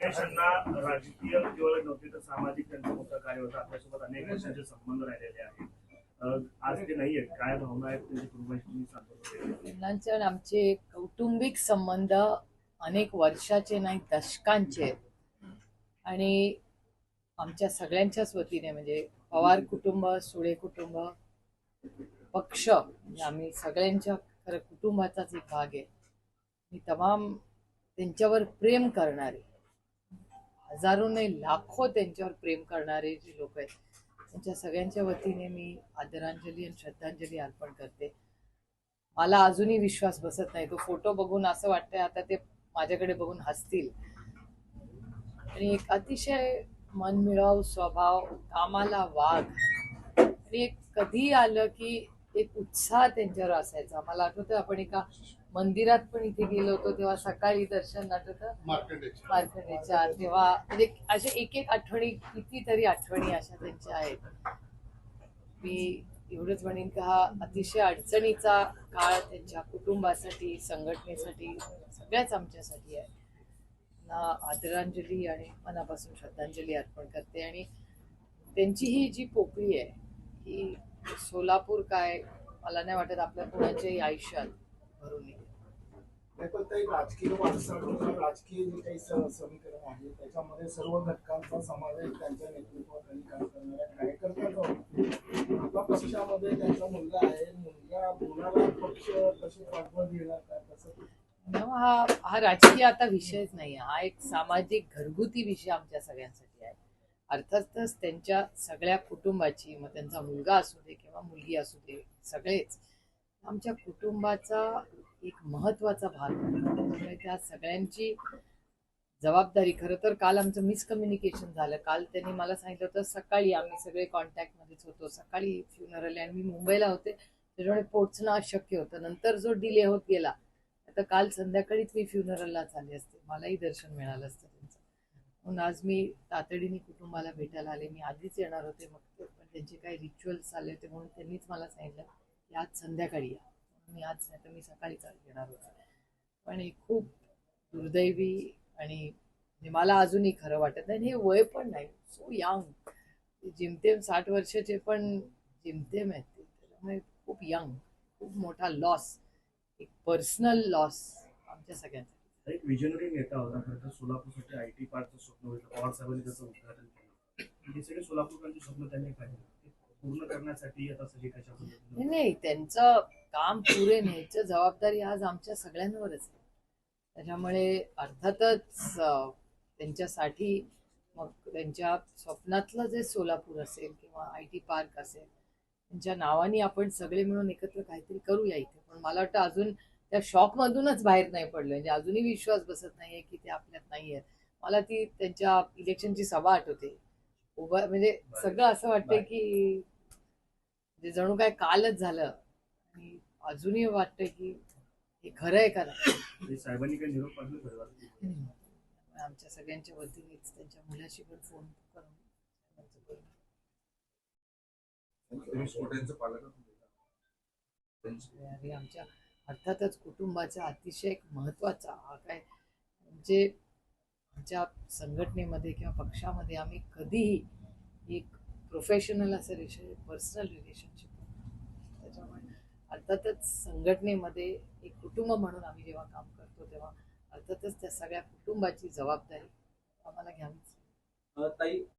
गणेशांना राजकीय केवळ नव्हते तर सामाजिक त्यांचा मोठा कार्य होता आपल्यासोबत अनेक वर्षांचे संबंध राहिलेले आहेत. आज ते नाही आहेत काय भावना आहेत त्यांची कुटुंबाशी सांगतो आमचे कौटुंबिक संबंध अनेक वर्षाचे नाही दशकांचे आहेत. आणि आमच्या सगळ्यांच्याच वतीने म्हणजे पवार कुटुंब सुळे कुटुंब पक्ष म्हणजे आम्ही सगळ्यांच्या खरं कुटुंबाचाच एक भाग आहे. मी तमाम त्यांच्यावर प्रेम करणारे. हजारो नाही लाखो त्यांच्यावर प्रेम करणारे जे लोक आहेत त्यांच्या सगळ्यांच्या वतीने मी आदरांजली आणि श्रद्धांजली अर्पण करते. मला अजूनही विश्वास बसत नाही. तो फोटो बघून असं वाटतंय आता ते माझ्याकडे बघून हसतील. आणि एक अतिशय मनमिळाव स्वभाव कामाला वाघ. आणि एक कधी आलं की एक उत्साह त्यांच्यावर असायचा. मला आठवतं आपण एका मंदिरात पण इथे गेलो होतो तेव्हा सकाळी दर्शन आठवतं मार्कंडेच्या तेव्हा म्हणजे अशा एक एक आठवणी कितीतरी आठवणी अशा त्यांच्या आहेत. मी एवढंच म्हणेन का हा अतिशय अडचणीचा काळ त्यांच्या कुटुंबासाठी संघटनेसाठी सगळ्याच आमच्यासाठी आहे. ना आदरांजली आणि मनापासून श्रद्धांजली अर्पण करते. आणि त्यांची ही जी पोकळी आहे ही सोलापूर काय मला नाही वाटत आपल्या कोणाच्याही आयुष्यात भरून नाही पण काही राजकीय वाटचाल राजकीय जे काही समीकरण आहे त्याच्यामध्ये सर्व घटकांचा समावेश त्यांच्या नेतृत्वात नेतृत्वाखाली काम करणाऱ्या कार्यकर्त्यांचा होतो. पक्षामध्ये त्यांचा मुलगा आहे मुलगा मुलाला पक्ष कशी पाठबळ देणार काय कसं? हा हा राजकीय आता विषयच नाही. हा एक सामाजिक घरगुती विषय आमच्या सगळ्यांसाठी आहे. अर्थातच त्यांच्या सगळ्या कुटुंबाची मग त्यांचा मुलगा असू दे किंवा मुलगी असू दे सगळेच आमच्या कुटुंबाचा एक महत्त्वाचा भाग त्यामुळे त्या सगळ्यांची जबाबदारी खरं तर काल आमचं मिसकम्युनिकेशन झालं. काल त्यांनी मला सांगितलं होतं सकाळी आम्ही सगळे कॉन्टॅक्टमध्येच होतो. सकाळी फ्युनरल आणि मी मुंबईला होते. त्याच्यामुळे पोचणं अशक्य होतं. नंतर जो डिले होत गेला आता काल संध्याकाळीच मी फ्युनरलला आले असते. मलाही दर्शन मिळालं असतं त्यांचं. म्हणून आज मी तातडीने कुटुंबाला भेटायला आले. मी आधीच येणार होते मग पण त्यांचे काही रिच्युअल्स आले होते म्हणून त्यांनीच मला सांगितलं. की आज संध्याकाळी या. मी आज नाही तर मी सकाळी सकाळीच येणार होतो. पण हे खूप दुर्दैवी आणि म्हणजे मला अजूनही खरं वाटत नाही. हे वय पण नाही. सो यंग जिमतेम साठ वर्षाचे पण जिमतेम आहेत ते. त्याच्यामुळे खूप यंग खूप मोठा लॉस एक पर्सनल लॉस आमच्या सगळ्यांचा एक विजनरी नेता होता खरं तर सोलापूरसाठी आय टी पार्कचं स्वप्न होतं. पवार साहेबांनी त्याचं उद्घाटन केलं हे सगळे सोलापूरकरांचे स्वप्न त्यांनी पाहिलं पूर्ण करण्यासाठी आता सगळी कशा नाही पद्धतीने नाही त्यांचं काम पुरे न्यायचं जबाबदारी आज आमच्या सगळ्यांवरच आहे. त्याच्यामुळे अर्थातच त्यांच्यासाठी मग त्यांच्या स्वप्नातलं जे सोलापूर असेल किंवा आय टी पार्क असेल त्यांच्या नावाने आपण सगळे मिळून एकत्र काहीतरी करूया इथे. पण मला वाटतं अजून त्या शॉकमधूनच बाहेर नाही पडलं म्हणजे अजूनही विश्वास बसत नाहीये की ते आपल्यात नाही आहेत मला ती त्यांच्या इलेक्शनची सभा आठवते. उभा म्हणजे सगळं असं वाटतंय की म्हणजे जणू काय कालच झालं. आणि अजूनही वाटतंय की हे खरं आहे का नाही साहेबांनी काही निरोप पाठवले परिवाराला? त्यामुळे आमच्या सगळ्यांच्या वतीनेच त्यांच्या मुलाशी पण फोन करून आणि आमच्या अर्थातच कुटुंबाचा अतिशय एक महत्त्वाचा हा काय म्हणजे आमच्या संघटनेमध्ये किंवा पक्षामध्ये आम्ही कधीही एक प्रोफेशनल असं रिलेशन पर्सनल रिलेशनशिप त्याच्यामुळे अर्थातच संघटनेमध्ये एक कुटुंब म्हणून आम्ही जेव्हा काम करतो तेव्हा अर्थातच त्या सगळ्या कुटुंबाची जबाबदारी आम्हाला घ्यावीच. ताई